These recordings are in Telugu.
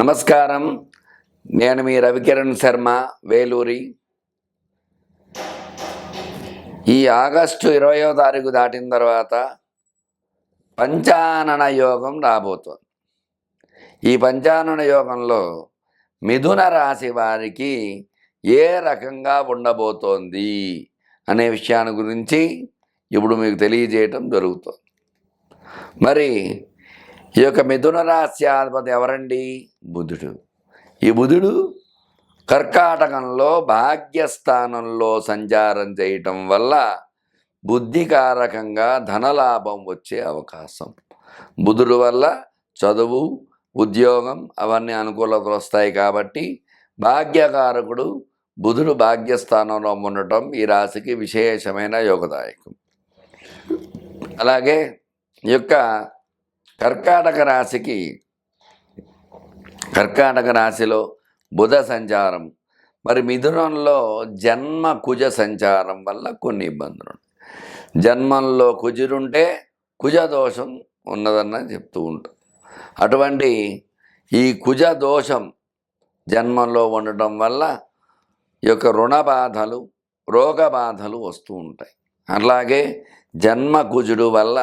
నమస్కారం. నేను మీ రవికిరణ్ శర్మ వేలూరి. ఈ ఆగస్టు ఇరవయో తారీఖు దాటిన తర్వాత పంచానన యోగం రాబోతోంది. ఈ పంచానన యోగంలో మిథున రాశి వారికి ఏ రకంగా ఉండబోతోంది అనే విషయాన్ని గురించి ఇప్పుడు మీకు తెలియజేయటం జరుగుతుంది. మరి ఈ యొక్క మిథున రాశ్యాధిపతి ఎవరండి? బుధుడు. ఈ బుధుడు కర్కాటకంలో భాగ్యస్థానంలో సంచారం చేయటం వల్ల బుద్ధికారకంగా ధనలాభం వచ్చే అవకాశం. బుధుడు వల్ల చదువు ఉద్యోగం అవన్నీ అనుకూలతలు వస్తాయి కాబట్టి భాగ్యకారకుడు బుధుడు భాగ్యస్థానంలో ఉండటం ఈ రాశికి విశేషమైన యోగదాయకం. అలాగే ఈ యొక్క కర్కాటక రాశికి కర్కాటక రాశిలో బుధ సంచారం. మరి మిథునంలో జన్మ కుజ సంచారం వల్ల కొన్ని ఇబ్బందులు ఉన్నాయి జన్మంలో కుజుడుంటే కుజ దోషం ఉన్నదన్న చెప్తూ ఉంటాం అటువంటి ఈ కుజ దోషం జన్మంలో ఉండటం వల్ల ఈ యొక్క రుణ బాధలు రోగ బాధలు వస్తూ ఉంటాయి. అలాగే జన్మ కుజుడు వల్ల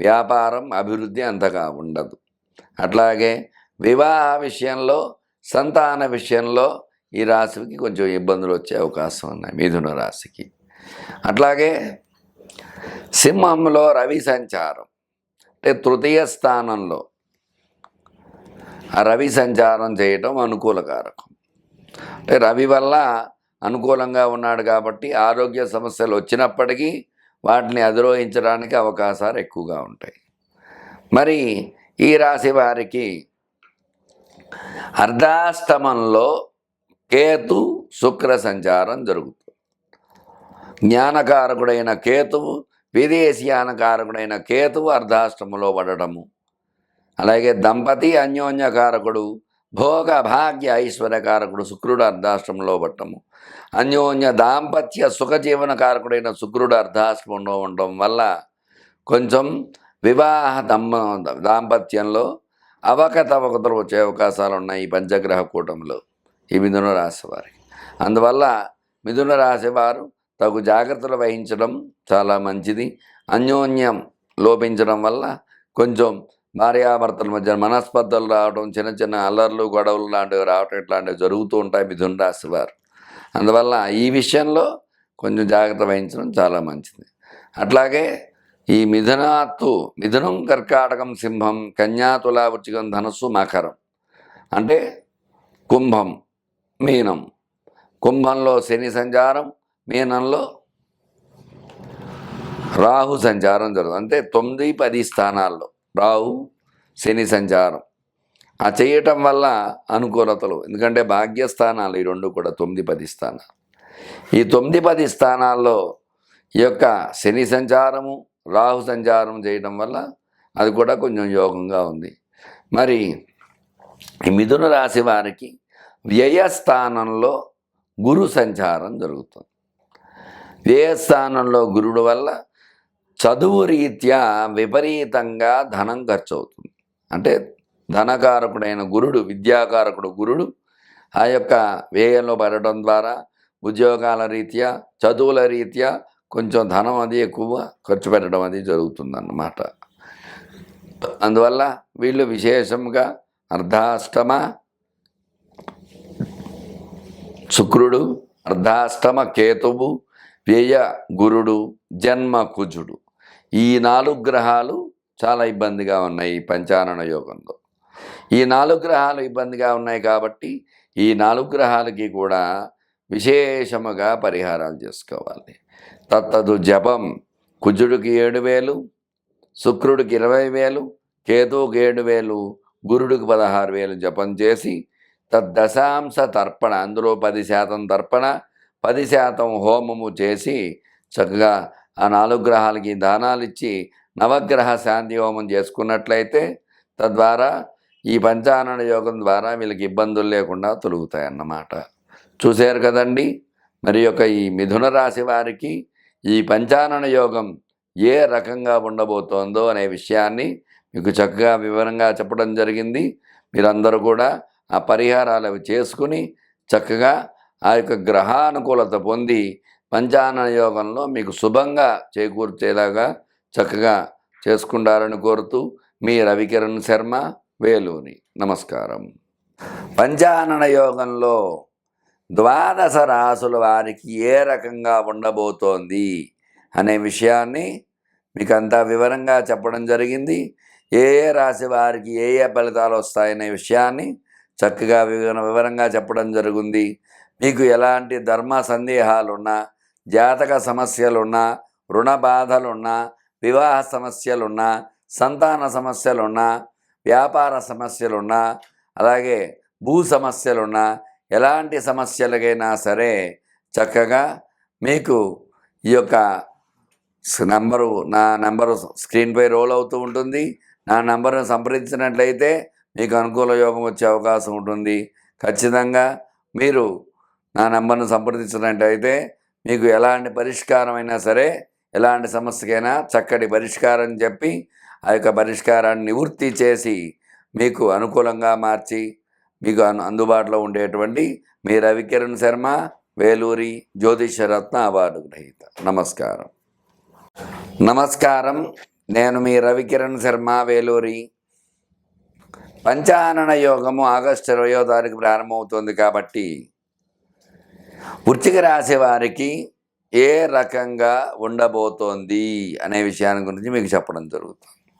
వ్యాపారం అభివృద్ధి అంతగా ఉండదు. అట్లాగే వివాహ విషయంలో సంతాన విషయంలో ఈ రాశికి కొంచెం ఇబ్బందులు వచ్చే అవకాశం ఉన్నాయి మిథున రాశికి. అట్లాగే సింహంలో రవి సంచారం అంటే తృతీయ స్థానంలో ఆ రవి సంచారం చేయటం అనుకూలకారకం. అంటే రవి వల్ల అనుకూలంగా ఉన్నాడు కాబట్టి ఆరోగ్య సమస్యలు వచ్చినప్పటికీ వాటిని అధిరోహించడానికి అవకాశాలు ఎక్కువగా ఉంటాయి. మరి ఈ రాశి వారికి అర్ధాష్టమంలో కేతు శుక్ర సంచారం జరుగుతుంది. జ్ఞానకారకుడైన కేతువు విదేశీయానకారకుడైన కేతువు అర్ధాష్టములో పడటము అలాగే దంపతి అన్యోన్యకారకుడు భోగ భాగ్య ఐశ్వర్యకారకుడు శుక్రుడు అర్ధాశ్రమంలో పట్టము. అన్యోన్య దాంపత్య సుఖజీవన కారకుడైన శుక్రుడు అర్ధాశ్రమంలో ఉండటం వల్ల కొంచెం వివాహ దమ్మ దాంపత్యంలో అవకతవకతలు వచ్చే అవకాశాలు ఉన్నాయి ఈ పంచగ్రహ కూటమిలో ఈ మిథున రాశి వారికి. అందువల్ల మిథున రాశి వారు తగు జాగ్రత్తలు వహించడం చాలా మంచిది. అన్యోన్యం లోపించడం వల్ల కొంచెం భార్యాభర్తల మధ్య మనస్పర్ధలు రావడం చిన్న చిన్న అల్లర్లు గొడవలు లాంటివి రావటం ఇట్లాంటివి జరుగుతూ ఉంటాయి మిథున రాశి వారు. అందువల్ల ఈ విషయంలో కొంచెం జాగ్రత్త వహించడం చాలా మంచిది. అట్లాగే ఈ మిథునాత్తు మిథునం కర్కాటకం సింహం కన్యా వృచ్చికం ధనస్సు మకరం. అంటే కుంభం మీనం. కుంభంలో శని సంచారం మీనంలో రాహు సంచారం జరుగుతుంది. అంటే తొమ్మిది పది స్థానాల్లో. రాహు శని సంచారం. ఆ చేయటం వల్ల అనుకూలతలు. ఎందుకంటే భాగ్యస్థానాలు ఈ రెండు కూడా తొమ్మిది పది స్థానాలు. ఈ తొమ్మిది పది స్థానాల్లో ఈ యొక్క శని సంచారము రాహు సంచారం చేయటం వల్ల అది కూడా కొంచెం యోగంగా ఉంది. మరి మిథున రాశి వారికి వ్యయస్థానంలో గురు సంచారం జరుగుతుంది. వ్యయస్థానంలో గురుడు వల్ల చదువు రీత్యా విపరీతంగా ధనం ఖర్చు అవుతుంది అంటే ధనకారకుడైన గురుడు విద్యాకారకుడు గురుడు ఆ యొక్క వ్యయంలో పడటం ద్వారా ఉద్యోగాల రీత్యా చదువుల రీత్యా కొంచెం ధనం అది ఎక్కువ ఖర్చు పెట్టడం అది జరుగుతుందన్నమాట. అందువల్ల వీళ్ళు విశేషంగా అర్ధాష్టమ శుక్రుడు అర్ధాష్టమ కేతువు వ్యయ గురుడు జన్మ కుజుడు. ఈ నాలుగు గ్రహాలు చాలా ఇబ్బందిగా ఉన్నాయి ఈ పంచానన యోగంలో. ఈ నాలుగు గ్రహాలు ఇబ్బందిగా ఉన్నాయి కాబట్టి ఈ నాలుగు గ్రహాలకి కూడా విశేషముగా పరిహారాలు చేసుకోవాలి. తత్తదు జపం కుజుడికి ఏడు వేలు శుక్రుడికి ఇరవై వేలు కేతువుకి ఏడు వేలు గురుడికి పదహారు వేలు జపం చేసి తద్దశాంశ తర్పణ అందులో పది శాతం తర్పణ పది శాతం హోమము చేసి చక్కగా ఆ నాలుగు గ్రహాలకి దానాలు ఇచ్చి నవగ్రహ శాంతి హోమం చేసుకున్నట్లయితే తద్వారా ఈ పంచానన యోగం ద్వారా వీళ్ళకి ఇబ్బందులు లేకుండా తొలుగుతాయన్నమాట. చూశారు కదండి? మరి యొక్క ఈ మిథున రాశి వారికి ఈ పంచానన యోగం ఏ రకంగా ఉండబోతోందో అనే విషయాన్ని మీకు చక్కగా వివరంగా చెప్పడం జరిగింది. మీరందరూ కూడా ఆ పరిహారాలు అవి చేసుకుని చక్కగా ఆ యొక్క గ్రహానుకూలత పొంది పంచాన యోగంలో మీకు శుభంగా చేకూర్చేలాగా చక్కగా చేసుకుంటారని కోరుతూ మీ రవికిరణ్ శర్మ వేలూరి. నమస్కారం. పంచానన యోగంలో ద్వాదశ రాసుల వారికి ఏ రకంగా ఉండబోతోంది అనే విషయాన్ని మీకు అంతా వివరంగా చెప్పడం జరిగింది. ఏ ఏ రాశి వారికి ఏ ఏ ఫలితాలు వస్తాయనే విషయాన్ని చక్కగా వివర వివరంగా చెప్పడం జరుగుంది. మీకు ఎలాంటి ధర్మ సందేహాలున్నా జాతక సమస్యలున్నా రుణ బాధలున్నా వివాహ సమస్యలున్నా సంతాన సమస్యలున్నా వ్యాపార సమస్యలున్నా అలాగే భూ సమస్యలున్నా ఎలాంటి సమస్యలకైనా సరే చక్కగా మీకు ఈ యొక్క నెంబరు నంబరు నా నంబరు స్క్రీన్పై రోల్ అవుతూ ఉంటుంది. నా నంబర్ను సంప్రదించినట్లయితే మీకు అనుకూల యోగం వచ్చే అవకాశం ఉంటుంది. ఖచ్చితంగా మీరు నా నంబర్ను సంప్రదించినట్లయితే మీకు ఎలాంటి పరిష్కారం అయినా సరే ఎలాంటి సమస్యకైనా చక్కటి పరిష్కారం చెప్పి ఆ యొక్క పరిష్కారాన్ని నివృత్తి చేసి మీకు అనుకూలంగా మార్చి మీకు అను అందుబాటులో ఉండేటువంటి మీ రవికిరణ్ శర్మ వేలూరి జ్యోతిషరత్న అవార్డు గ్రహీత. నమస్కారం. నమస్కారం. నేను మీ రవికిరణ్ శర్మ వేలూరి. పంచానన యోగము ఆగస్టు ఇరవయో తారీఖు ప్రారంభమవుతుంది కాబట్టి వృచ్చిక రాశి వారికి ఏ రకంగా ఉండబోతోంది అనే విషయాన్ని గురించి మీకు చెప్పడం జరుగుతుంది.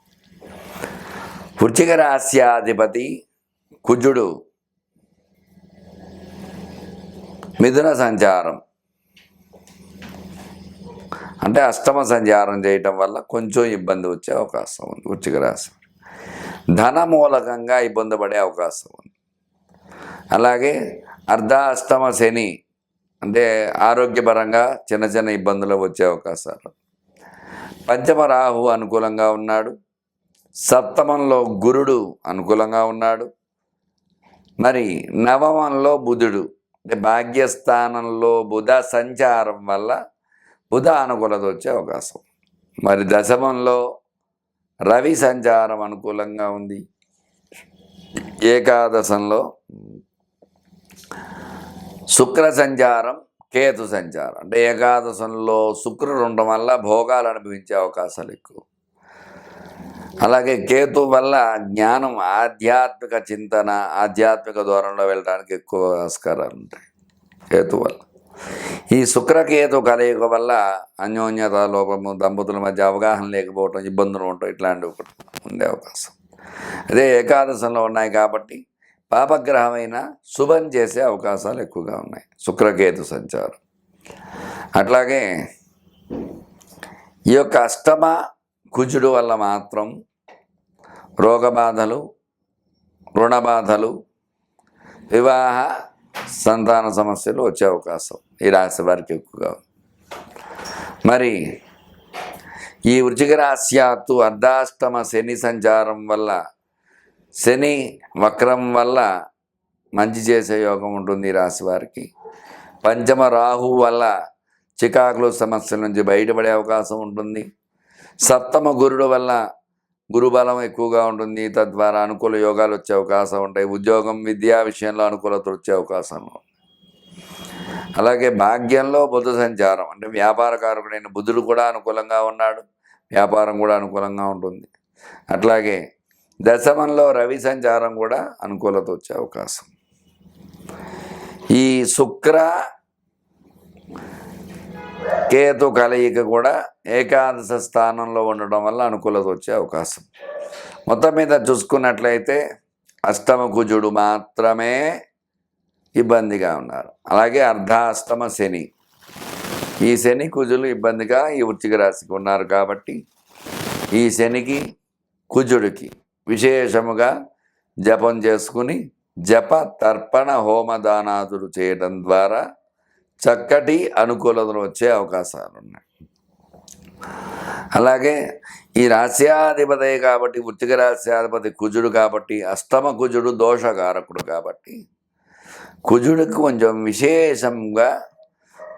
వృచ్చిక రాశ్యాధిపతి కుజుడు. మిథున సంచారం. అంటే అష్టమ సంచారం చేయటం వల్ల కొంచెం ఇబ్బంది వచ్చే అవకాశం ఉంది వృచ్చిక రాశి. ధన మూలకంగా ఇబ్బంది పడే అవకాశం ఉంది. అలాగే అర్ధాష్టమ శని. అంటే ఆరోగ్యపరంగా చిన్న చిన్న ఇబ్బందులు వచ్చే అవకాశాలు. పంచమ రాహు అనుకూలంగా ఉన్నాడు. సప్తమంలో గురుడు అనుకూలంగా ఉన్నాడు. మరి నవమంలో బుధుడు. అంటే భాగ్యస్థానంలో బుధ సంచారం వల్ల బుధ అనుకూలత వచ్చే అవకాశం. మరి దశమంలో రవి సంచారం అనుకూలంగా ఉంది. ఏకాదశంలో శుక్ర సంచారం కేతు సంచారం అంటే ఏకాదశంలో శుక్రుడు ఉండడం వల్ల భోగాలు అనుభవించే అవకాశాలు ఎక్కువ. అలాగే కేతు వల్ల జ్ఞానం ఆధ్యాత్మిక చింతన ఆధ్యాత్మిక దూరంలో వెళ్ళడానికి ఎక్కువ ఆస్కారాలు ఉంటాయి కేతు వల్ల. ఈ శుక్రకేతు కలయిక వల్ల అన్యోన్యత లోపము దంపతుల మధ్య అవగాహన లేకపోవటం ఇబ్బందులు ఉండటం ఇట్లాంటివి ఉండే అవకాశం. అదే ఏకాదశంలో ఉన్నాయి కాబట్టి పాపగ్రహమైన శుభం చేసే అవకాశాలు ఎక్కువగా ఉన్నాయి. శుక్రకేతు సంచారం. అట్లాగే ఈ యొక్క అష్టమ కుజుడు వల్ల మాత్రం రోగబాధలు రుణబాధలు వివాహ సంతాన సమస్యలు వచ్చే అవకాశం ఈ రాశి వారికి ఎక్కువగా మరి ఈ వృచిక రాశ్యాత్తు అర్ధాష్టమ శని సంచారం వల్ల శని వక్రం వల్ల మంచి చేసే యోగం ఉంటుంది రాశి వారికి. పంచమ రాహు వల్ల చికాకులు సమస్యల నుంచి బయటపడే అవకాశం ఉంటుంది. సప్తమ గురుడు వల్ల గురుబలం ఎక్కువగా ఉంటుంది. తద్వారా అనుకూల యోగాలు వచ్చే అవకాశం ఉంటాయి. ఉద్యోగం విద్యా విషయంలో అనుకూలత వచ్చే అవకాశం అలాగే భాగ్యంలో బుధ సంచారం అంటే వ్యాపారకారకుడైన బుధుడు కూడా అనుకూలంగా ఉన్నాడు. వ్యాపారం కూడా అనుకూలంగా ఉంటుంది. అట్లాగే దశమంలో రవి సంచారం కూడా అనుకూలత వచ్చే అవకాశం. ఈ శుక్ర కేతు కలయిక కూడా ఏకాదశ స్థానంలో ఉండడం వల్ల అనుకూలత వచ్చే అవకాశం. మొత్తం మీద చూసుకున్నట్లయితే అష్టమ కుజుడు మాత్రమే ఇబ్బందిగా ఉన్నారు. అలాగే అర్ధాష్టమ శని. ఈ శని కుజులు ఇబ్బందిగా ఈ వృచ్చిక రాశికి ఉన్నారు కాబట్టి ఈ శనికి కుజుడికి విశేషముగా జపం చేసుకుని జప తర్పణ హోమదానాదులు చేయడం ద్వారా చక్కటి అనుకూలతలు వచ్చే అవకాశాలు ఉన్నాయి అలాగే ఈ రాశ్యాధిపతి కాబట్టి వృత్తిక రాశ్యాధిపతి కుజుడు కాబట్టి అష్టమ కుజుడు దోషకారకుడు కాబట్టి కుజుడికి కొంచెం విశేషంగా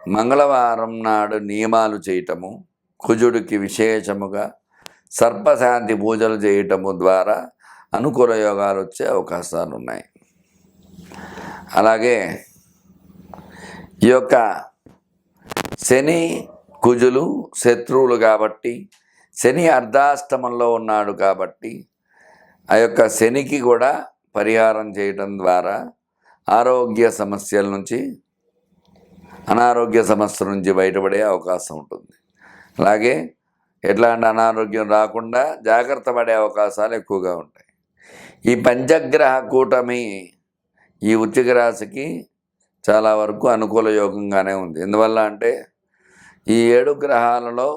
మంగళవారం నాడు నియమాలు చేయటము కుజుడికి విశేషముగా సర్పశాంతి పూజలు చేయటము ద్వారా అనుకూల యోగాలు వచ్చే అవకాశాలు ఉన్నాయి అలాగే ఈ యొక్క శని కుజులు శత్రువులు కాబట్టి శని అర్ధాష్టమంలో ఉన్నాడు కాబట్టి ఆ యొక్క శనికి కూడా పరిహారం చేయటం ద్వారా ఆరోగ్య సమస్యల నుంచి అనారోగ్య సమస్యల నుంచి బయటపడే అవకాశం ఉంటుంది. అలాగే ఎట్లాంటి అనారోగ్యం రాకుండా జాగ్రత్త పడే అవకాశాలు ఎక్కువగా ఉంటాయి. ఈ పంచగ్రహ కూటమి ఈ వృశ్చిక రాశికి చాలా వరకు అనుకూల యోగంగానే ఉంది. ఎందువల్ల అంటే ఈ ఏడు గ్రహాలలో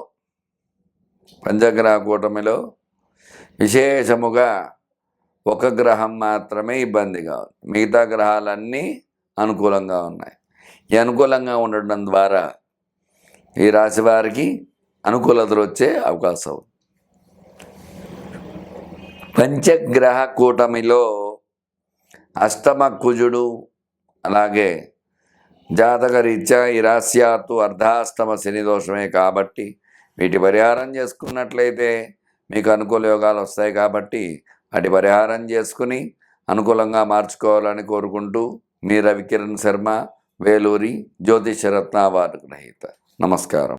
పంచగ్రహ కూటమిలో విశేషముగా ఒక గ్రహం మాత్రమే ఇబ్బందిగా ఉంది మిగతా గ్రహాలన్నీ అనుకూలంగా ఉన్నాయి. ఈ అనుకూలంగా ఉండడం ద్వారా ఈ రాశి వారికి అనుకూలతలు వచ్చే అవకాశం ఉంది. పంచగ్రహ కూటమిలో అష్టమ కుజుడు అలాగే జాతకరీత్యా ఈ రాశ్యాత్తు అర్ధాష్టమ శని దోషమే కాబట్టి వీటి పరిహారం చేసుకున్నట్లయితే మీకు అనుకూల యోగాలు వస్తాయి కాబట్టి వాటి పరిహారం చేసుకుని అనుకూలంగా మార్చుకోవాలని కోరుకుంటూ మీ రవికిరణ్ శర్మ వేలూరి జ్యోతిషరత్న అవార్డు గ్రహీత. నమస్కారం.